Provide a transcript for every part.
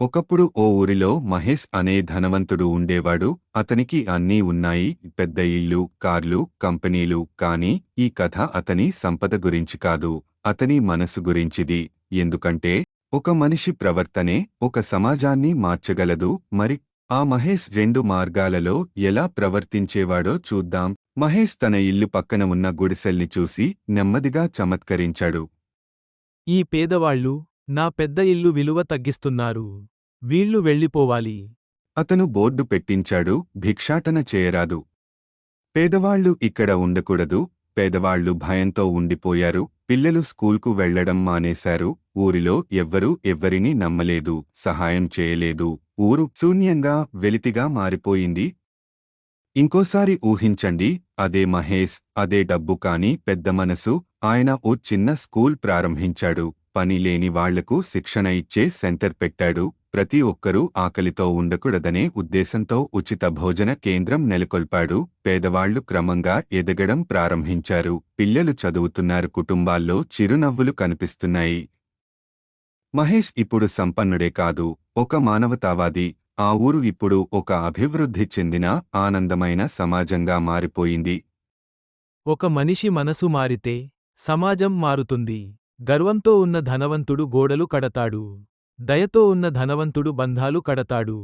ఒకప్పుడు ఓ ఊరిలో మహేష్ అనే ధనవంతుడు ఉండేవాడు. అతనికి అన్నీ ఉన్నాయి. పెద్ద ఇల్లు కార్లు కంపెనీలు. కాని ఈ కథ అతని సంపద గురించి కాదు. అతని మనసు గురించిది. ఎందుకంటే ఒక మనిషి ప్రవర్తనే ఒక సమాజాన్ని మార్చగలదు. మరి ఆ మహేష్ రెండు మార్గాలలో ఎలా ప్రవర్తించేవాడో చూద్దాం. మహేష్ తన ఇల్లు పక్కన ఉన్న గుడిసెల్ని చూసి నెమ్మదిగా చమత్కరించాడు. ఈ పేదవాళ్ళు నా పెద్ద ఇల్లు విలువ తగ్గిస్తున్నారు. వీళ్ళు వెళ్ళిపోవాలి. అతను బోర్డు పెట్టించాడు భిక్షాటన చేయరాదు. పేదవాళ్ళు ఇక్కడ ఉండకూడదు పేదవాళ్ళు భయంతో ఉండిపోయారు పిల్లలు స్కూల్కు వెళ్ళడం మానేశారు ఊరిలో ఎవ్వరూ ఎవ్వరినీ నమ్మలేదు సహాయం చేయలేదు ఊరు శూన్యంగా వెలితిగా మారిపోయింది. ఇంకోసారి ఊహించండి అదే మహేష్ అదే డబ్బు కాని పెద్ద మనసు ఆయన ఓ చిన్న స్కూల్ ప్రారంభించాడు. పని లేని వాళ్ళకు శిక్షణ ఇచ్చే సెంటర్ పెట్టాడు. ప్రతి ఒక్కరూ ఆకలితో ఉండకూడదనే ఉద్దేశంతో ఉచిత భోజన కేంద్రం నెలకొల్పాడు. పేదవాళ్ళు క్రమంగా ఎదగడం ప్రారంభించారు. పిల్లలు చదువుతున్నారు. కుటుంబాల్లో చిరునవ్వులు కనిపిస్తున్నాయి. మహేష్ ఇప్పుడు సంపన్నుడే కాదు. ఒక మానవతావాది. ఆ ఊరు ఇప్పుడు ఒక అభివృద్ధి చెందిన ఆనందమైన సమాజంగా మారిపోయింది. ఒక మనిషి మనసు మారితే సమాజం మారుతుంది. గర్వంతో ఉన్న ధనవంతుడు గోడలు కడతాడు. దయతో ఉన్న ధనవంతుడు బంధాలు కడతాడు.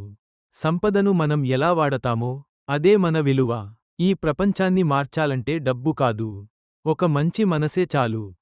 సంపదను మనం ఎలా వాడతామో అదే మన విలువ. ఈ ప్రపంచాన్ని మార్చాలంటే డబ్బు కాదు. ఒక మంచి మనసే చాలు.